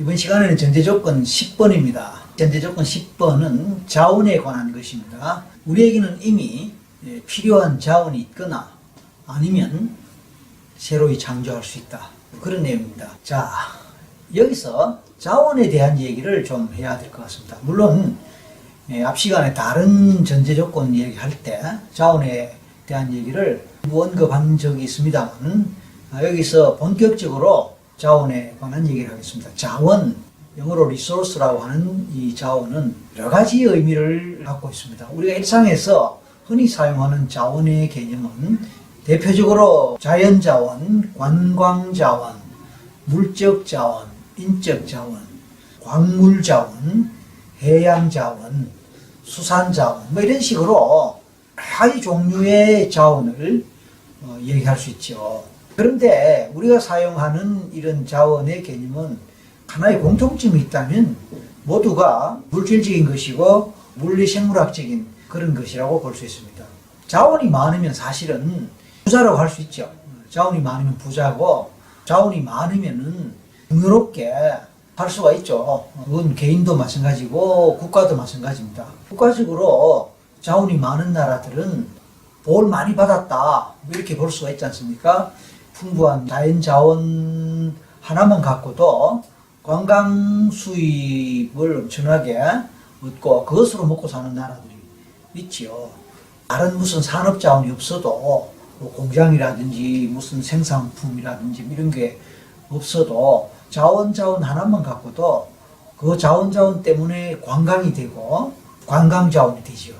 이번 시간에는 전제조건 10번입니다. 전제조건 10번은 자원에 관한 것입니다. 우리에게는 이미 예, 필요한 자원이 있거나 아니면 새로이 창조할 수 있다. 그런 내용입니다. 자, 여기서 자원에 대한 얘기를 좀 해야 될 것 같습니다. 물론 예, 앞 시간에 다른 전제 조건 얘기할 때 자원에 대한 얘기를 언급한 적이 있습니다만 아, 여기서 본격적으로 자원에 관한 얘기를 하겠습니다. 자원, 영어로 리소스라고 하는 이 자원은 여러 가지 의미를 갖고 있습니다. 우리가 일상에서 흔히 사용하는 자원의 개념은 대표적으로 자연 자원, 관광 자원, 물적 자원, 인적 자원, 광물 자원, 해양 자원, 수산 자원, 뭐 이런 식으로 여러 종류의 자원을 어, 얘기할 수 있죠. 그런데 우리가 사용하는 이런 자원의 개념은 하나의 공통점이 있다면 모두가 물질적인 것이고 물리생물학적인 그런 것이라고 볼 수 있습니다. 자원이 많으면 사실은 부자라고 할 수 있죠. 자원이 많으면 부자고 자원이 많으면은 풍요롭게 할 수가 있죠. 그건 개인도 마찬가지고 국가도 마찬가지입니다. 국가적으로 자원이 많은 나라들은 볼 많이 받았다 뭐 이렇게 볼 수가 있지 않습니까? 풍부한 자연 자원 하나만 갖고도 관광 수입을 엄청나게 얻고 그것으로 먹고 사는 나라들이 있지요. 다른 무슨 산업 자원이 없어도 뭐 공장이라든지 무슨 생산품이라든지 이런 게 없어도 자원 자원 하나만 갖고도 그 자원 자원 때문에 관광이 되고 관광 자원이 되죠.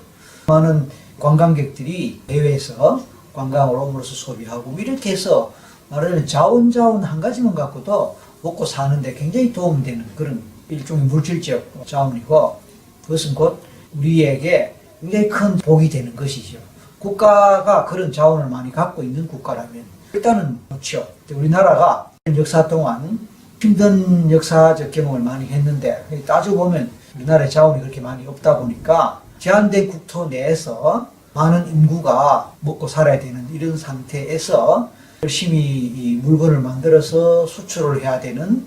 많은 관광객들이 해외에서 관광을 옴으로써 소비하고 이렇게 해서 말하는 자원 자원 한 가지만 갖고도 먹고 사는데 굉장히 도움이 되는 그런 일종의 물질적 자원이고 그것은 곧 우리에게 굉장히 큰 복이 되는 것이죠. 국가가 그런 자원을 많이 갖고 있는 국가라면 일단은 좋죠. 우리나라가 역사 동안 힘든 역사적 경험을 많이 했는데 따지고 보면 우리나라의 자원이 그렇게 많이 없다 보니까 제한된 국토 내에서 많은 인구가 먹고 살아야 되는 이런 상태에서 열심히 이 물건을 만들어서 수출을 해야 되는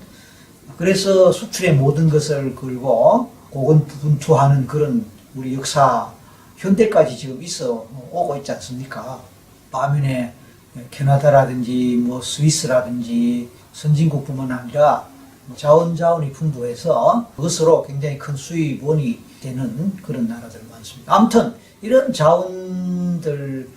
그래서 수출의 모든 것을 걸고 고군분투하는 그런 우리 역사 현대까지 지금 있어 오고 있지 않습니까? 반면에 캐나다라든지 뭐 스위스라든지 선진국뿐만 아니라 자원 자원이 풍부해서 그것으로 굉장히 큰 수입원이 되는 그런 나라들 많습니다. 아무튼 이런 자원들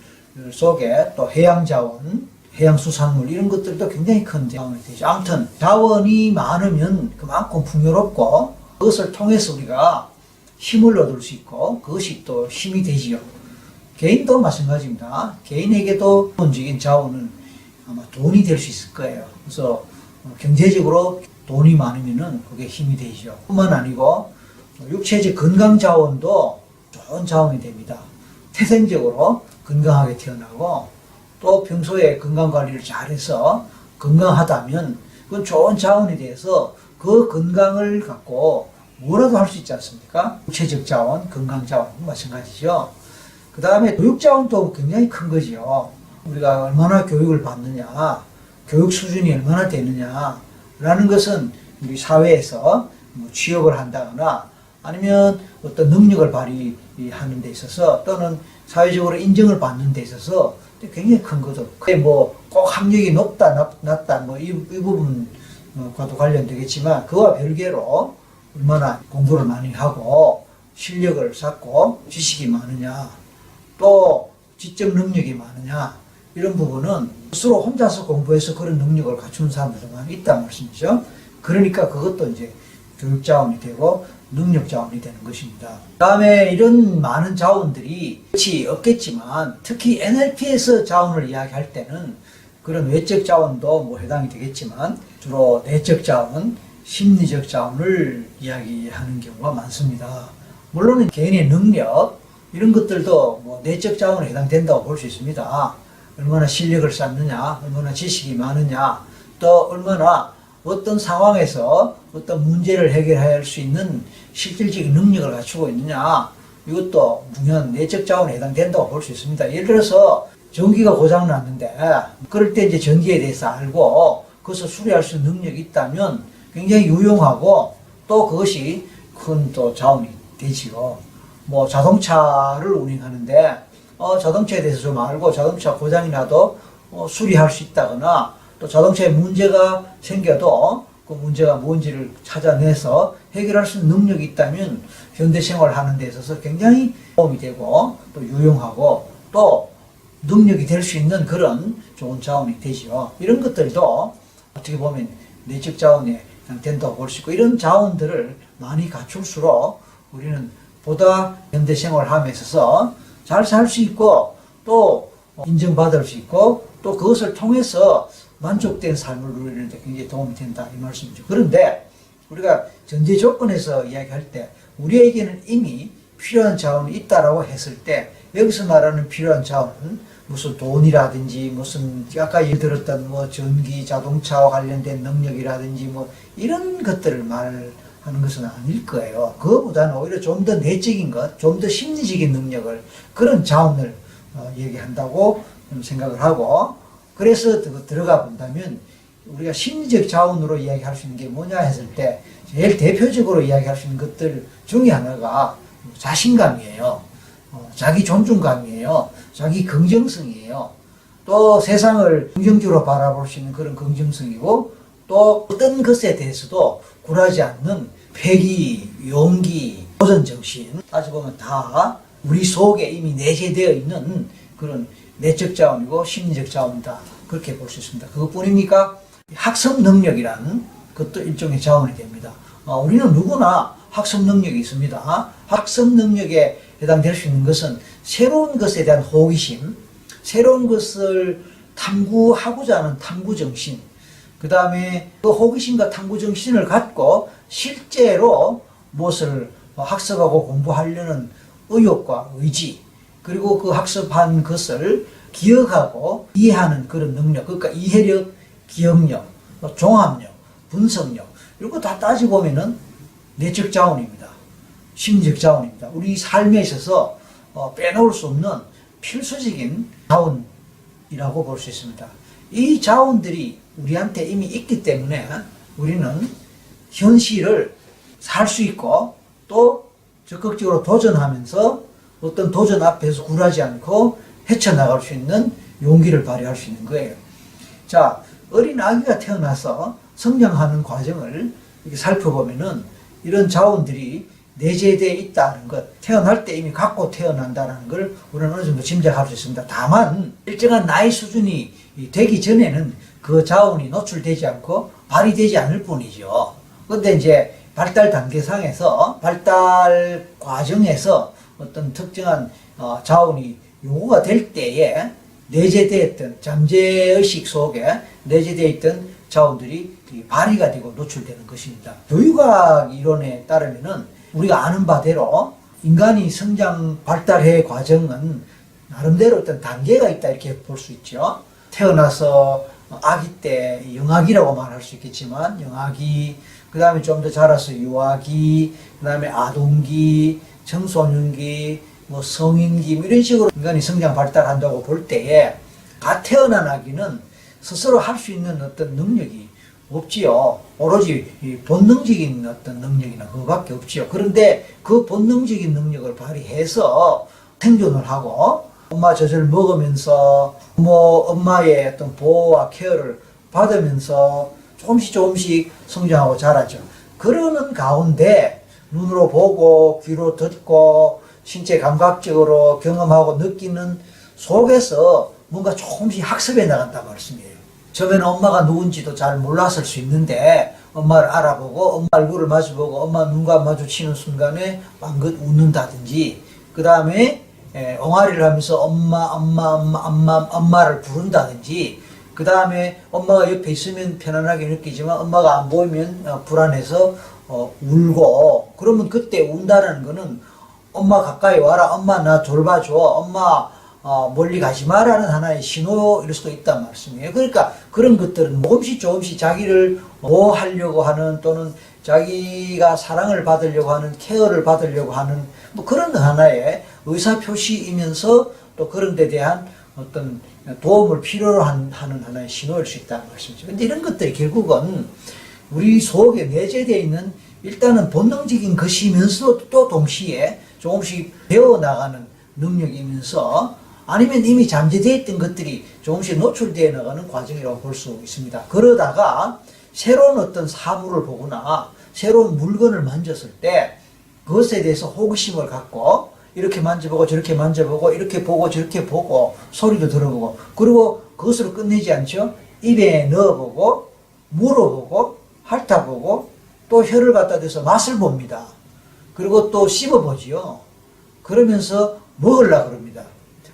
속에 또 해양 자원, 해양 수산물 이런 것들도 굉장히 큰 자원이 되죠. 아무튼 자원이 많으면 그만큼 풍요롭고 그것을 통해서 우리가 힘을 얻을 수 있고 그것이 또 힘이 되지요. 개인도 마찬가지입니다. 개인에게도 기본적인 자원은 아마 돈이 될 수 있을 거예요. 그래서 어, 경제적으로 돈이 많으면은 그게 힘이 되죠. 뿐만 아니고 육체적 건강 자원도 좋은 자원이 됩니다. 태생적으로 건강하게 태어나고 또 평소에 건강 관리를 잘해서 건강하다면 그건 좋은 자원이 돼서 그 건강을 갖고 뭐라도 할 수 있지 않습니까? 육체적 자원, 건강 자원 마찬가지죠. 그 다음에 교육 자원도 굉장히 큰 거지요. 우리가 얼마나 교육을 받느냐, 교육 수준이 얼마나 되느냐라는 것은 우리 사회에서 뭐 취업을 한다거나 아니면 어떤 능력을 발휘하는 데 있어서 또는 사회적으로 인정을 받는 데 있어서 굉장히 큰 거죠. 그게 뭐 꼭 학력이 높다, 낮- 낮다, 뭐 이, 이 부분과도 관련되겠지만 그와 별개로 얼마나 공부를 많이 하고 실력을 쌓고 지식이 많으냐 또 지적 능력이 많으냐 이런 부분은 스스로 혼자서 공부해서 그런 능력을 갖춘 사람들도 있다는 말씀이죠. 그러니까 그것도 이제 교육 자원이 되고 능력 자원이 되는 것입니다. 다음에 이런 많은 자원들이 끝이 없겠지만 특히 NLP에서 자원을 이야기할 때는 그런 외적 자원도 뭐 해당이 되겠지만 주로 내적 자원, 심리적 자원을 이야기하는 경우가 많습니다. 물론 개인의 능력 이런 것들도 뭐 내적 자원에 해당된다고 볼 수 있습니다. 얼마나 실력을 쌓느냐, 얼마나 지식이 많으냐, 또 얼마나 어떤 상황에서 어떤 문제를 해결할 수 있는 실질적인 능력을 갖추고 있느냐, 이것도 중요한 내적 자원에 해당된다고 볼 수 있습니다. 예를 들어서 전기가 고장 났는데, 그럴 때 이제 전기에 대해서 알고, 그것을 수리할 수 있는 능력이 있다면, 굉장히 유용하고 또 그것이 큰 또 자원이 되지요. 뭐 자동차를 운행하는데 어, 자동차에 대해서 좀 알고 자동차 고장이 나도 어, 수리할 수 있다거나 또 자동차에 문제가 생겨도 그 문제가 뭔지를 찾아내서 해결할 수 있는 능력이 있다면 현대 생활 하는 데 있어서 굉장히 도움이 되고 또 유용하고 또 능력이 될 수 있는 그런 좋은 자원이 되죠. 이런 것들도 어떻게 보면 내적 자원에 된다고 볼 수 있고 이런 자원들을 많이 갖출수록 우리는 보다 현대 생활함에 있어서 잘 살 수 있고 또 인정받을 수 있고 또 그것을 통해서 만족된 삶을 누리는데 굉장히 도움이 된다 이 말씀이죠. 그런데 우리가 전제 조건에서 이야기할 때 우리에게는 이미 필요한 자원이 있다라고 했을 때 여기서 말하는 필요한 자원은 무슨 돈이라든지 무슨 아까 예를 들었던 뭐 전기 자동차와 관련된 능력이라든지 뭐 이런 것들을 말하는 것은 아닐 거예요. 그거보다는 오히려 좀 더 내적인 것, 좀 더 심리적인 능력을 그런 자원을 어, 얘기한다고 좀 생각을 하고 그래서 그 들어가 본다면 우리가 심리적 자원으로 이야기할 수 있는 게 뭐냐 했을 때 제일 대표적으로 이야기할 수 있는 것들 중에 하나가 자신감이에요. 어, 자기 존중감이에요. 자기 긍정성이에요. 또 세상을 긍정적으로 바라볼 수 있는 그런 긍정성이고 또 어떤 것에 대해서도 굴하지 않는 패기, 용기, 도전 정신 따지고 보면 다 우리 속에 이미 내재되어 있는 그런 내적 자원이고 심리적 자원이다. 그렇게 볼 수 있습니다. 그것뿐입니까? 학습 능력이라는 것도 일종의 자원이 됩니다. 어, 우리는 누구나 학습 능력이 있습니다. 학습 능력에 해당될 수 있는 것은 새로운 것에 대한 호기심, 새로운 것을 탐구하고자 하는 탐구 정신, 그 다음에 그 호기심과 탐구 정신을 갖고 실제로 무엇을 학습하고 공부하려는 의욕과 의지, 그리고 그 학습한 것을 기억하고 이해하는 그런 능력, 그러니까 이해력, 기억력, 또 종합력, 분석력, 이런 거 다 따지고 보면은 내적 자원입니다. 심리적 자원입니다. 우리 삶에 있어서 어, 빼놓을 수 없는 필수적인 자원이라고 볼 수 있습니다. 이 자원들이 우리한테 이미 있기 때문에 우리는 현실을 살 수 있고 또 적극적으로 도전하면서 어떤 도전 앞에서 굴하지 않고 헤쳐나갈 수 있는 용기를 발휘할 수 있는 거예요. 자, 어린 아기가 태어나서 성장하는 과정을 이렇게 살펴보면은 이런 자원들이 내재되어 있다는 것, 태어날 때 이미 갖고 태어난다는 걸 우리는 어느 정도 짐작할 수 있습니다. 다만, 일정한 나이 수준이 되기 전에는 그 자원이 노출되지 않고 발휘되지 않을 뿐이죠. 근데 이제 발달 단계상에서 발달 과정에서 어떤 특정한 어, 자원이 요구가 될 때에 내재되어 있던 잠재의식 속에 내재되어 있던 자원들이 이 발휘가 되고 노출되는 것입니다. 교육학 이론에 따르면은 우리가 아는 바대로 인간이 성장 발달해 과정은 나름대로 어떤 단계가 있다 이렇게 볼 수 있죠. 태어나서 아기 때 영아기라고 말할 수 있겠지만 영아기 그 다음에 좀 더 자라서 유아기 그 다음에 아동기 청소년기 뭐 성인기 뭐 이런 식으로 인간이 성장 발달한다고 볼 때에 갓 태어난 아기는 스스로 할 수 있는 어떤 능력이 없지요. 오로지 이 본능적인 어떤 능력이나 그거밖에 없지요. 그런데 그 본능적인 능력을 발휘해서 생존을 하고 엄마 젖을 먹으면서 뭐 엄마의 어떤 보호와 케어를 받으면서 조금씩 조금씩 성장하고 자라죠. 그러는 가운데 눈으로 보고 귀로 듣고 신체 감각적으로 경험하고 느끼는 속에서 뭔가 조금씩 학습해 나간다 말씀이에요. 처음에는 엄마가 누군지도 잘 몰랐을 수 있는데 엄마를 알아보고 엄마 얼굴을 마주보고 엄마 눈과 마주치는 순간에 방긋 웃는다든지 그 다음에 엉아리를 하면서 엄마 엄마 엄마 엄마 엄마를 부른다든지 그 다음에 엄마가 옆에 있으면 편안하게 느끼지만 엄마가 안 보이면 어, 불안해서 어, 울고 그러면 그때 운다라는 거는 엄마 가까이 와라 엄마 나 돌봐줘 엄마 어, 멀리 가지 마라는 하나의 신호일 수도 있단 말씀이에요. 그러니까 그런 것들은 조금씩 조금씩 자기를 보호하려고 하는 또는 자기가 사랑을 받으려고 하는 케어를 받으려고 하는 뭐 그런 하나의 의사 표시이면서 또 그런 데 대한 어떤 도움을 필요로 한- 하는 하나의 신호일 수 있다는 말씀이죠. 근데 이런 것들이 결국은 우리 속에 내재되어 있는 일단은 본능적인 것이면서도 또 동시에 조금씩 배워나가는 능력이면서 아니면 이미 잠재되어 있던 것들이 조금씩 노출되어 나가는 과정이라고 볼 수 있습니다. 그러다가 새로운 어떤 사물을 보거나 새로운 물건을 만졌을 때 그것에 대해서 호기심을 갖고 이렇게 만져보고 저렇게 만져보고 이렇게 보고 저렇게 보고 소리도 들어보고 그리고 그것으로 끝내지 않죠. 입에 넣어보고 물어보고 핥아보고 또 혀를 갖다 대서 맛을 봅니다. 그리고 또 씹어보지요. 그러면서 먹으려 그럽니다.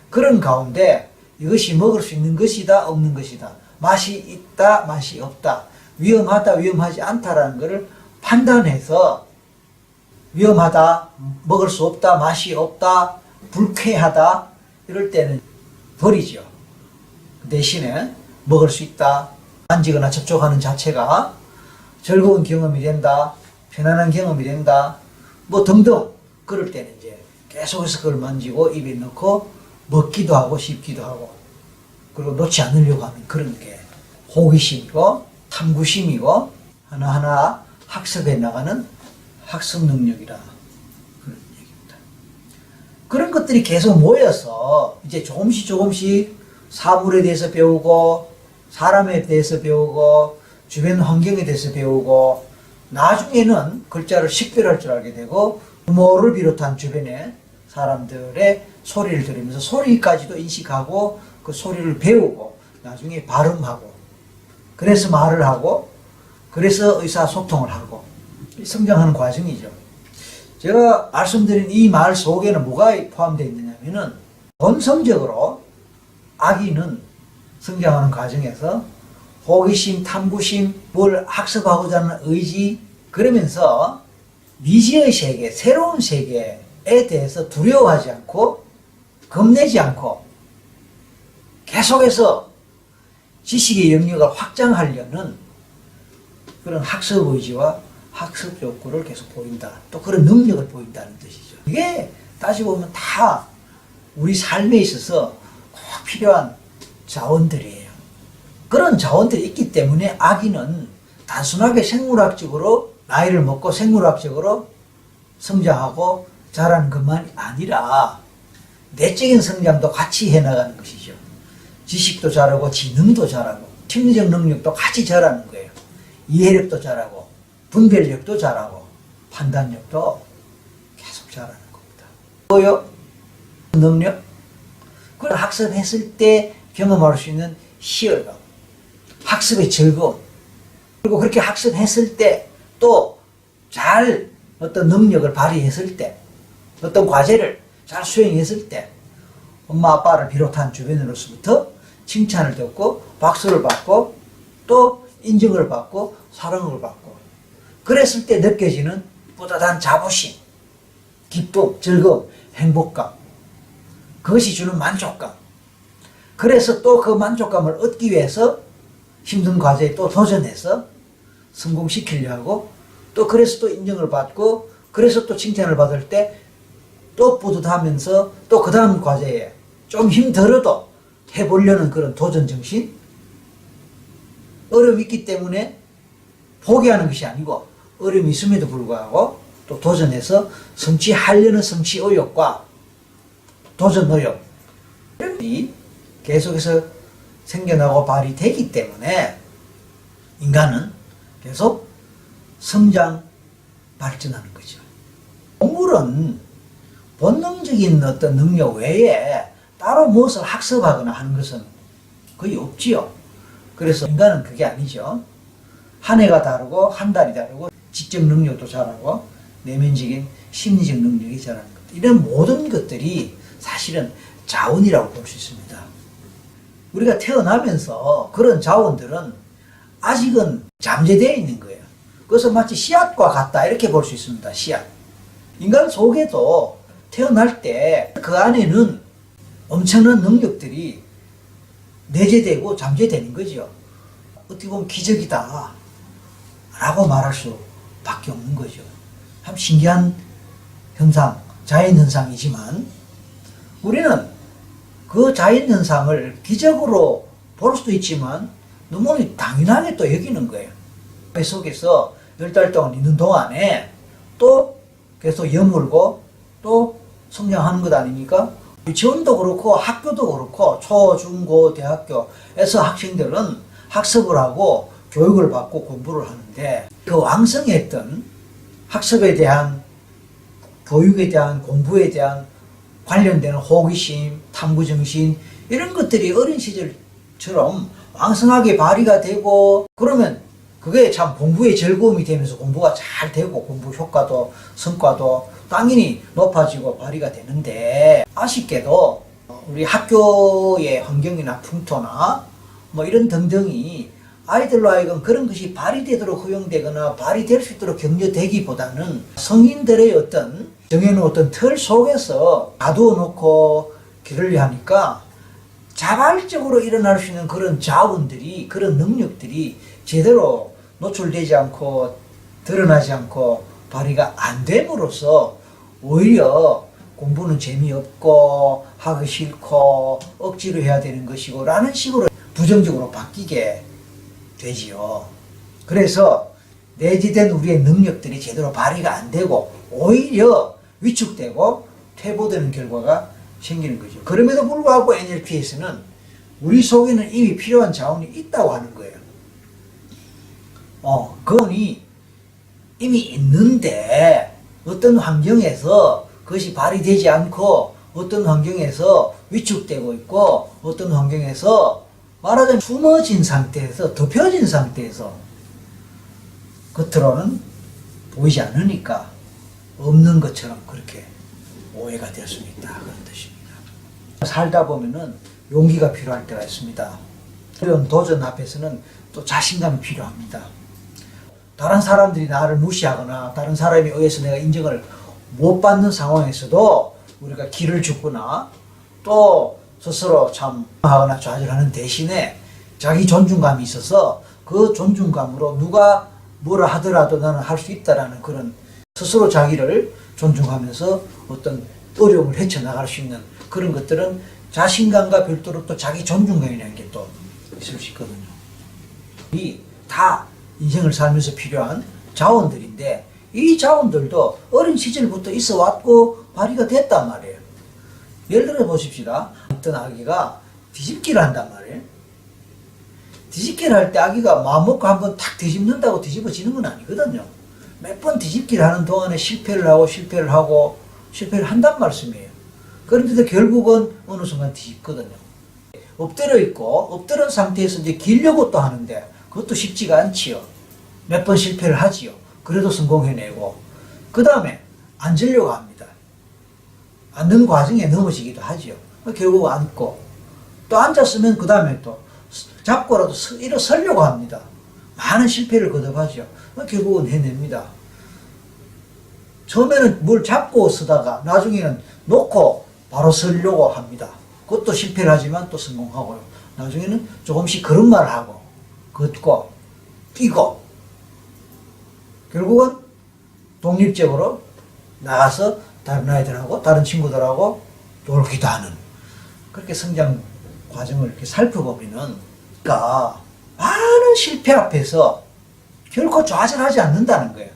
그런 가운데 이것이 먹을 수 있는 것이다 없는 것이다 맛이 있다 맛이 없다 위험하다 위험하지 않다라는 것을 판단해서 위험하다 먹을 수 없다 맛이 없다 불쾌하다 이럴 때는 버리죠 그 대신에 먹을 수 있다 만지거나 접촉하는 자체가 즐거운 경험이 된다 편안한 경험이 된다 뭐 등등 그럴 때는 이제 계속해서 그걸 만지고 입에 넣고 먹기도 하고 씹기도 하고 그리고 놓지 않으려고 하는 그런 게 호기심이고 탐구심이고 하나하나 학습해 나가는 학습 능력이라 그런 얘기입니다. 그런 것들이 계속 모여서 이제 조금씩 조금씩 사물에 대해서 배우고 사람에 대해서 배우고 주변 환경에 대해서 배우고 나중에는 글자를 식별할 줄 알게 되고 부모를 비롯한 주변의 사람들의 소리를 들으면서 소리까지도 인식하고 그 소리를 배우고 나중에 발음하고 그래서 말을 하고 그래서 의사소통을 하고 성장하는 과정이죠. 제가 말씀드린 이 말 속에는 뭐가 포함되어 있느냐면은 본성적으로 아기는 성장하는 과정에서 호기심, 탐구심, 뭘 학습하고자 하는 의지 그러면서 미지의 세계, 새로운 세계에 대해서 두려워하지 않고 겁내지 않고 계속해서 지식의 영역을 확장하려는 그런 학습 의지와 학습 욕구를 계속 보인다. 또 그런 능력을 보인다는 뜻이죠. 이게 따지고 보면 다 우리 삶에 있어서 꼭 필요한 자원들이에요. 그런 자원들이 있기 때문에 아기는 단순하게 생물학적으로 나이를 먹고 생물학적으로 성장하고 자라는 것만이 아니라 내적인 성장도 같이 해나가는 것이죠. 지식도 잘하고 지능도 잘하고 심리적 능력도 같이 잘하는 거예요. 이해력도 잘하고 분별력도 잘하고 판단력도 계속 잘하는 겁니다. 뭐요? 능력? 그걸 학습했을 때 경험할 수 있는 희열감, 학습의 즐거움, 그리고 그렇게 학습했을 때 또 잘 어떤 능력을 발휘했을 때 어떤 과제를 잘 수행했을 때 엄마 아빠를 비롯한 주변으로서부터 칭찬을 듣고 박수를 받고 또 인정을 받고 사랑을 받고 그랬을 때 느껴지는 뿌듯한 자부심, 기쁨, 즐거움, 행복감. 그것이 주는 만족감. 그래서 또 그 만족감을 얻기 위해서 힘든 과제에 또 도전해서 성공시키려 하고 또 그래서 또 인정을 받고 그래서 또 칭찬을 받을 때 또 뿌듯하면서 또 그 다음 과제에 좀 힘들어도 해보려는 그런 도전 정신? 어려움이 있기 때문에 포기하는 것이 아니고 어려움이 있음에도 불구하고 또 도전해서 성취하려는 성취 의욕과 도전 의욕. 이 계속해서 생겨나고 발휘되기 때문에 인간은 계속 성장 발전하는 거죠. 동물은 본능적인 어떤 능력 외에 따로 무엇을 학습하거나 하는 것은 거의 없지요. 그래서 인간은 그게 아니죠. 한 해가 다르고 한 달이 다르고 지적 능력도 잘하고 내면적인 심리적 능력이 잘하는 것. 이런 모든 것들이 사실은 자원이라고 볼 수 있습니다. 우리가 태어나면서 그런 자원들은 아직은 잠재되어 있는 거예요. 그래서 마치 씨앗과 같다 이렇게 볼 수 있습니다. 씨앗. 인간 속에도 태어날 때 그 안에는 엄청난 능력들이 내재되고 잠재되는 거죠. 어떻게 보면 기적이다. 라고 말할 수 밖에 없는 거죠. 참 신기한 현상, 자연 현상이지만 우리는 그 자연 현상을 기적으로 볼 수도 있지만 너무 당연하게 또 여기는 거예요. 배 속에서 열 달 동안 있는 동안에 또 계속 여물고 또 성장하는 것 아닙니까? 유치원도 그렇고 학교도 그렇고 초, 중, 고, 대학교에서 학생들은 학습을 하고 교육을 받고 공부를 하는데 그 왕성했던 학습에 대한 교육에 대한 공부에 대한 관련되는 호기심, 탐구정신 이런 것들이 어린 시절처럼 왕성하게 발휘가 되고 그러면 그게 참 공부의 즐거움이 되면서 공부가 잘 되고 공부 효과도 성과도 당연히 높아지고 발휘가 되는데 아쉽게도 우리 학교의 환경이나 풍토나 뭐 이런 등등이 아이들로 하여금 그런 것이 발휘되도록 허용되거나 발휘될 수 있도록 격려되기보다는 성인들의 어떤 정해놓은 어떤 틀 속에서 가두어 놓고 길을 하니까 자발적으로 일어날 수 있는 그런 자원들이 그런 능력들이 제대로 노출되지 않고 드러나지 않고 발휘가 안 됨으로써 오히려 공부는 재미없고 하기 싫고 억지로 해야 되는 것이고 라는 식으로 부정적으로 바뀌게 되지요. 그래서 내재된 우리의 능력들이 제대로 발휘가 안 되고 오히려 위축되고 퇴보되는 결과가 생기는 거죠. 그럼에도 불구하고 NLP에서는 우리 속에는 이미 필요한 자원이 있다고 하는 거예요. 어, 그건이 이미 있는데 어떤 환경에서 그것이 발휘되지 않고 어떤 환경에서 위축되고 있고 어떤 환경에서 말하자면 숨어진 상태에서 덮여진 상태에서 겉으로는 보이지 않으니까 없는 것처럼 그렇게 오해가 될 수 있다 그런 뜻입니다. 살다 보면은 용기가 필요할 때가 있습니다. 이런 도전 앞에서는 또 자신감이 필요합니다. 다른 사람들이 나를 무시하거나 다른 사람에 의해서 내가 인정을 못 받는 상황에서도 우리가 길을 죽거나 또 스스로 참 하거나 좌절하는 대신에 자기 존중감이 있어서 그 존중감으로 누가 뭐라 하더라도 나는 할 수 있다라는 그런 스스로 자기를 존중하면서 어떤 어려움을 헤쳐나갈 수 있는 그런 것들은 자신감과 별도로 또 자기 존중감이라는 게 또 있을 수 있거든요. 이 다 인생을 살면서 필요한 자원들인데 이 자원들도 어린 시절부터 있어 왔고 발휘가 됐단 말이에요. 예를 들어 보십시다. 어떤 아기가 뒤집기를 한단 말이에요. 뒤집기를 할 때 아기가 마음 먹고 한번 탁 뒤집는다고 뒤집어지는 건 아니거든요. 몇 번 뒤집기를 하는 동안에 실패를 하고 실패를 하고 실패를 한단 말씀이에요. 그런데도 결국은 어느 순간 뒤집거든요. 엎드려 있고 엎드린 상태에서 이제 길려고 또 하는데 그것도 쉽지가 않지요. 몇 번 실패를 하지요. 그래도 성공해내고 그 다음에 앉으려고 합니다. 앉는 과정에 넘어지기도 하지요. 결국 앉고 또 앉았으면 그 다음에 또 잡고라도 서- 일어서려고 합니다. 많은 실패를 거듭하죠. 결국은 해냅니다. 처음에는 뭘 잡고 쓰다가 나중에는 놓고 바로 서려고 합니다. 그것도 실패를 하지만 또 성공하고요. 나중에는 조금씩 걸음마를 하고 걷고 뛰고 결국은 독립적으로 나가서 다른 아이들하고 다른 친구들하고 놀기도 하는 그렇게 성장 과정을 이렇게 살펴보면은 그러니까 많은 실패 앞에서 결코 좌절하지 않는다는 거예요.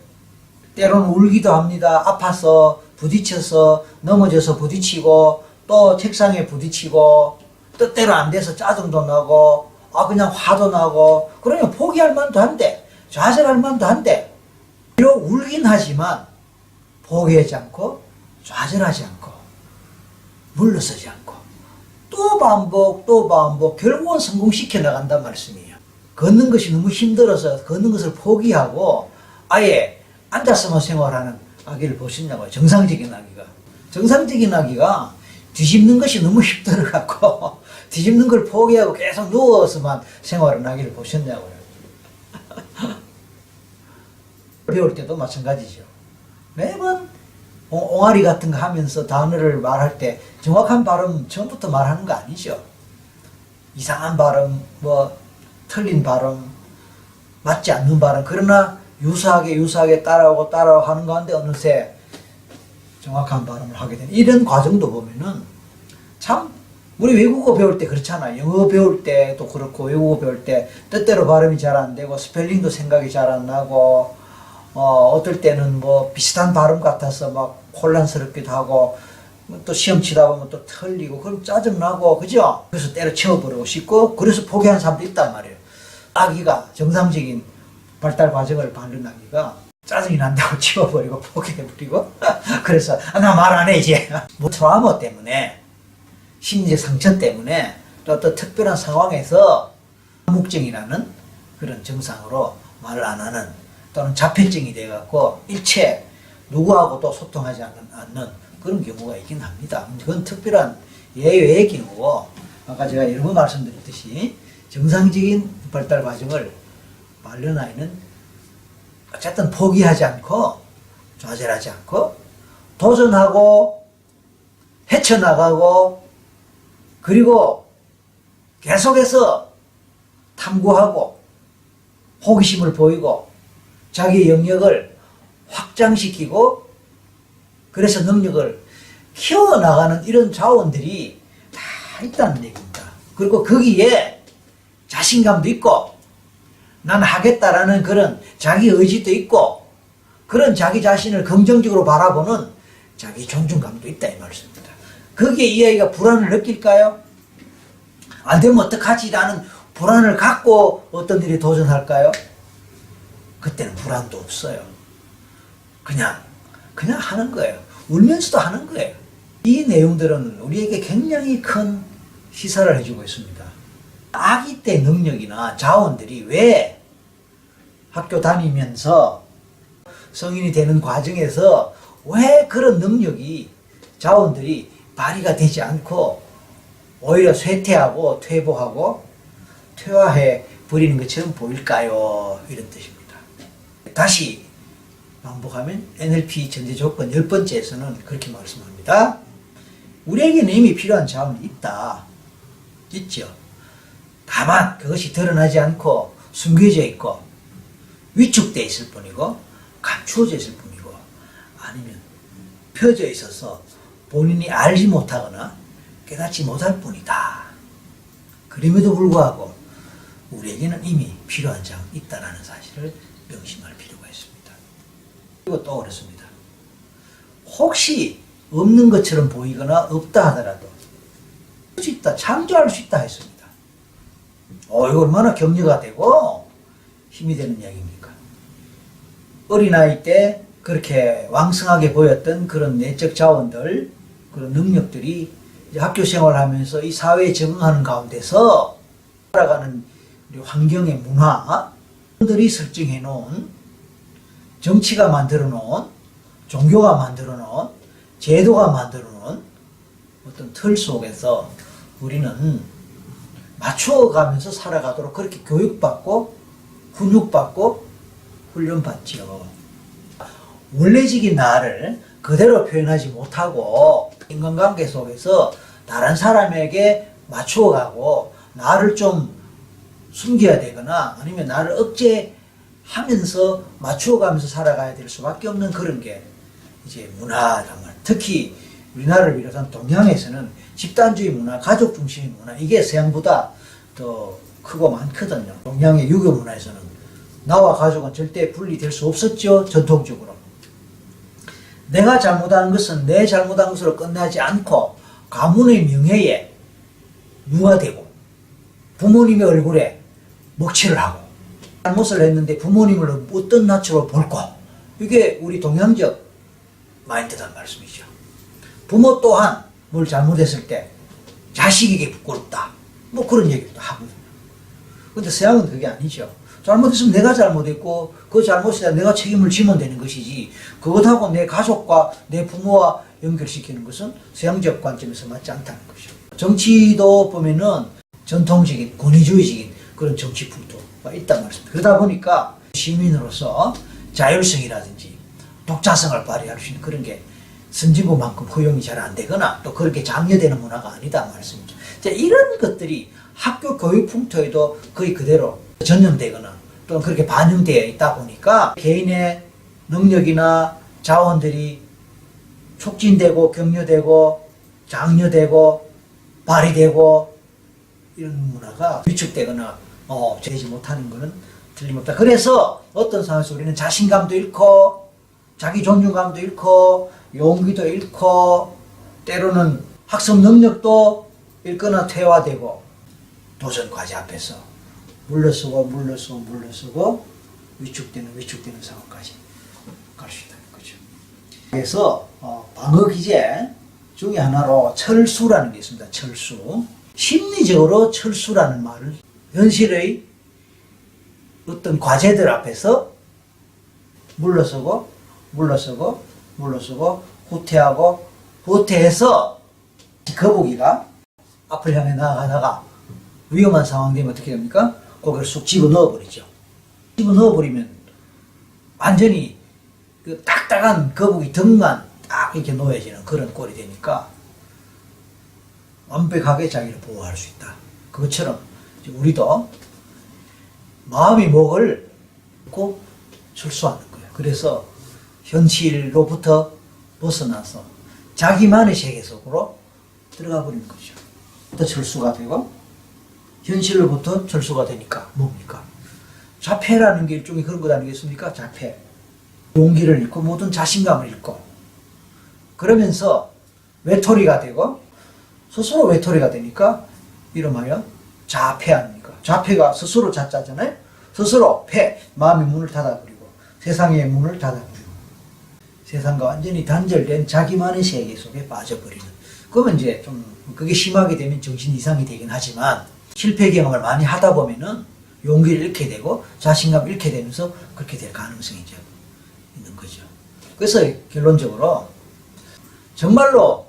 때로는 울기도 합니다. 아파서 부딪혀서 넘어져서 부딪히고 또 책상에 부딪히고 뜻대로 안 돼서 짜증도 나고 아 그냥 화도 나고 그러면 포기할 만도 한데 좌절할 만도 한데 비록 울긴 하지만 포기하지 않고 좌절하지 않고 물러서지 않고 또 반복 또 반복 결국은 성공시켜 나간단 말씀이에요. 걷는 것이 너무 힘들어서 걷는 것을 포기하고 아예 앉아서만 생활하는 아기를 보셨냐고요. 정상적인 아기가. 정상적인 아기가 뒤집는 것이 너무 힘들어갖고 뒤집는 걸 포기하고 계속 누워서만 생활하는 아기를 보셨냐고요. 배울 때도 마찬가지죠. 매번 옹- 옹알이 같은 거 하면서 단어를 말할 때 정확한 발음 처음부터 말하는 거 아니죠. 이상한 발음, 뭐 틀린 발음, 맞지 않는 발음. 그러나 유사하게 유사하게 따라오고 따라오고 하는 가운데 어느새 정확한 발음을 하게 되는 이런 과정도 보면은 참 우리 외국어 배울 때 그렇잖아. 영어 배울 때도 그렇고 외국어 배울 때 뜻대로 발음이 잘 안 되고 스펠링도 생각이 잘 안 나고 어, 어떨 때는 뭐 비슷한 발음 같아서 막 혼란스럽기도 하고 뭐또 시험 치다 보면 또 틀리고 그럼 짜증 나고 그죠? 그래서 때려치워 버리고 싶고 그래서 포기하는 사람도 있단 말이에요. 아기가 정상적인 발달 과정을 밟는 아기가 짜증이 난다고 치워버리고 포기해버리고 그래서 아, 나말 안 해 이제 뭐 트라우마 때문에 심리적 상처 때문에 또 어떤 특별한 상황에서 암묵증이라는 그런 증상으로 말을 안 하는 또는 자폐증이 돼갖고 일체 누구하고도 소통하지 않는 그런 경우가 있긴 합니다. 그건 특별한 예외의 경우고 아까 제가 여러 번 말씀드렸듯이 정상적인 발달 과정을 말른 아이는 어쨌든 포기하지 않고 좌절하지 않고 도전하고 헤쳐나가고 그리고 계속해서 탐구하고 호기심을 보이고 자기 영역을 확장시키고 그래서 능력을 키워나가는 이런 자원들이 다 있다는 얘기입니다. 그리고 거기에 자신감도 있고 난 하겠다라는 그런 자기 의지도 있고 그런 자기 자신을 긍정적으로 바라보는 자기 존중감도 있다 이 말씀입니다. 거기에 이 아이가 불안을 느낄까요? 안 되면 어떡하지 라는 불안을 갖고 어떤 일에 도전할까요? 그때는 불안도 없어요. 그냥 그냥 하는 거예요. 울면서도 하는 거예요. 이 내용들은 우리에게 굉장히 큰 시사를 해주고 있습니다. 아기 때 능력이나 자원들이 왜 학교 다니면서 성인이 되는 과정에서 왜 그런 능력이 자원들이 발휘가 되지 않고 오히려 쇠퇴하고 퇴보하고 퇴화해 버리는 것처럼 보일까요? 이런 뜻입니다. 다시 반복하면 NLP 전제 조건 열 번째에서는 그렇게 말씀합니다. 우리에게는 이미 필요한 자원이 있다. 있죠. 다만 그것이 드러나지 않고 숨겨져 있고 위축돼 있을 뿐이고 감추어져 있을 뿐이고 아니면 펴져 있어서 본인이 알지 못하거나 깨닫지 못할 뿐이다. 그럼에도 불구하고 우리에게는 이미 필요한 자원이 있다는 사실을 명심할 필요가 있습니다. 그리고 또 그렇습니다. 혹시 없는 것처럼 보이거나 없다 하더라도 할 수 있다, 창조할 수 있다 했습니다. 어, 이거 얼마나 격려가 되고 힘이 되는 이야기입니까? 어린아이 때 그렇게 왕성하게 보였던 그런 내적 자원들, 그런 능력들이 학교 생활하면서 이 사회에 적응하는 가운데서 살아가는 우리 환경의 문화들이 설정해 놓은 정치가 만들어 놓은 종교가 만들어 놓은 제도가 만들어 놓은 어떤 틀 속에서 우리는 맞추어가면서 살아가도록 그렇게 교육받고 훈육받고 훈련받지요. 원래직인 나를 그대로 표현하지 못하고 인간관계 속에서 다른 사람에게 맞추어가고 나를 좀 숨겨야 되거나 아니면 나를 억제하면서 맞추어가면서 살아가야 될 수밖에 없는 그런 게 이제 문화란 말. 특히 우리나라를 비롯한 동양에서는 집단주의 문화, 가족 중심의 문화 이게 서양보다 더 크고 많거든요. 동양의 유교 문화에서는 나와 가족은 절대 분리될 수 없었죠. 전통적으로. 내가 잘못한 것은 내 잘못한 것으로 끝나지 않고 가문의 명예에 누가 되고 부모님의 얼굴에 먹칠을 하고 잘못을 했는데 부모님을 어떤 낯으로 볼고 이게 우리 동양적 마인드란 말씀이죠. 부모 또한 뭘 잘못했을 때 자식에게 부끄럽다. 뭐 그런 얘기도 하거든요. 근데 서양은 그게 아니죠. 잘못했으면 내가 잘못했고 그 잘못에 내가 책임을 지면 되는 것이지 그것하고 내 가족과 내 부모와 연결시키는 것은 서양적 관점에서 맞지 않다는 것이죠. 정치도 보면은 전통적인 권위주의적인 그런 정치 풍토가 있단 말입니다. 그러다 보니까 시민으로서 자율성이라든지 독자성을 발휘할 수 있는 그런 게 선진국만큼 허용이 잘 안 되거나 또 그렇게 장려되는 문화가 아니다 말씀이죠. 자, 이런 것들이 학교 교육 풍토에도 거의 그대로 전염되거나 또는 그렇게 반영되어 있다 보니까 개인의 능력이나 자원들이 촉진되고 격려되고 장려되고 발휘되고 이런 문화가 위축되거나 어, 되지 못하는 것은 틀림없다. 그래서 어떤 상황에서 우리는 자신감도 잃고 자기 존중감도 잃고 용기도 잃고 때로는 학습 능력도 잃거나 퇴화되고 도전 과제 앞에서 물러서고 물러서고 물러서고 위축되는 위축되는 상황까지 갈 수 있다는 거죠. 그래서 어, 방어 기제 중에 하나로 철수라는 게 있습니다. 철수. 심리적으로 철수라는 말을 현실의 어떤 과제들 앞에서 물러서고 물러서고 물러서고 후퇴하고 후퇴해서 거북이가 앞을 향해 나아가다가 위험한 상황 되면 어떻게 됩니까? 고개를 쑥 집어 넣어버리죠. 집어 넣어버리면 완전히 그 딱딱한 거북이 등만 딱 이렇게 놓여지는 그런 꼴이 되니까 완벽하게 자기를 보호할 수 있다. 그것처럼 우리도 마음이 목을 고 철수하는 거예요. 그래서 현실로부터 벗어나서 자기만의 세계 속으로 들어가 버리는 거죠. 또 철수가 되고 현실로부터 철수가 되니까 뭡니까? 자폐라는 게 일종의 그런 것 아니겠습니까? 자폐. 용기를 잃고 모든 자신감을 잃고 그러면서 외톨이가 되고 스스로 외톨이가 되니까 이름하여 자폐 아닙니까? 자폐가 스스로 자자잖아요. 스스로 폐 마음의 문을 닫아버리고 세상의 문을 닫아버리고 세상과 완전히 단절된 자기만의 세계 속에 빠져버리는 그러면 이제 좀 그게 심하게 되면 정신 이상이 되긴 하지만 실패 경험을 많이 하다 보면은 용기를 잃게 되고 자신감 잃게 되면서 그렇게 될 가능성이 이제 있는 거죠. 그래서 결론적으로 정말로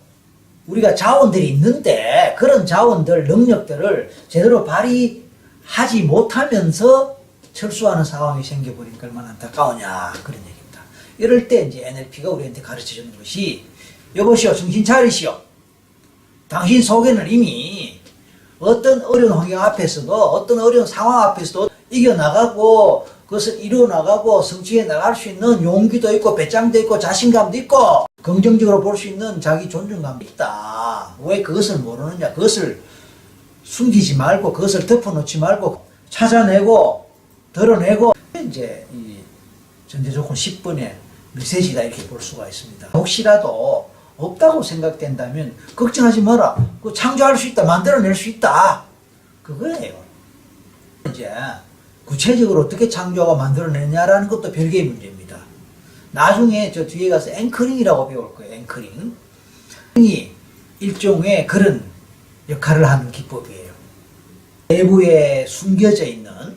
우리가 자원들이 있는데 그런 자원들, 능력들을 제대로 발휘하지 못하면서 철수하는 상황이 생겨버리니까 얼마나 안타까우냐 그런 얘기입니다. 이럴 때 이제 NLP가 우리한테 가르쳐 주는 것이 여보시오 정신 차리시오. 당신 속에는 이미 어떤 어려운 환경 앞에서도 어떤 어려운 상황 앞에서도 이겨나가고 그것을 이루어나가고 성취해 나갈 수 있는 용기도 있고 배짱도 있고 자신감도 있고 긍정적으로 볼 수 있는 자기 존중감도 있다. 왜 그것을 모르느냐? 그것을 숨기지 말고 그것을 덮어놓지 말고 찾아내고 드러내고 이제 이 전제 조건 10번의 메시지다 이렇게 볼 수가 있습니다. 혹시라도 없다고 생각된다면 걱정하지 마라. 그 창조할 수 있다. 만들어낼 수 있다. 그거예요. 이제 구체적으로 어떻게 창조하고 만들어내냐라는 것도 별개의 문제입니다. 나중에 저 뒤에 가서 앵커링이라고 배울 거예요. 앵커링. 이 일종의 그런 역할을 하는 기법이에요. 내부에 숨겨져 있는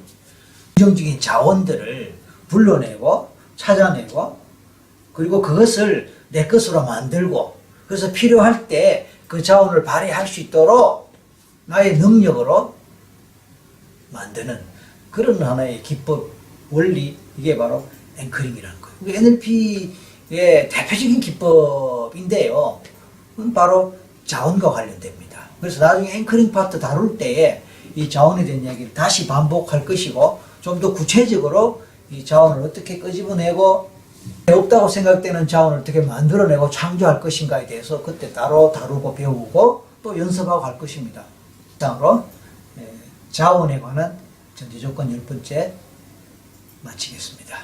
긍정적인 자원들을 불러내고 찾아내고 그리고 그것을 내 것으로 만들고 그래서 필요할 때 그 자원을 발휘할 수 있도록 나의 능력으로 만드는 그런 하나의 기법 원리 이게 바로 앵커링이라는 거예요. NLP의 대표적인 기법인데요. 바로 자원과 관련됩니다. 그래서 나중에 앵커링 파트 다룰 때에 이 자원에 대한 이야기를 다시 반복할 것이고 좀 더 구체적으로 이 자원을 어떻게 끄집어내고 없다고 생각되는 자원을 어떻게 만들어내고 창조할 것인가에 대해서 그때 따로 다루고 배우고 또 연습하고 할 것입니다. 다음으로 예, 자원에 관한 전제조건 열 번째 마치겠습니다.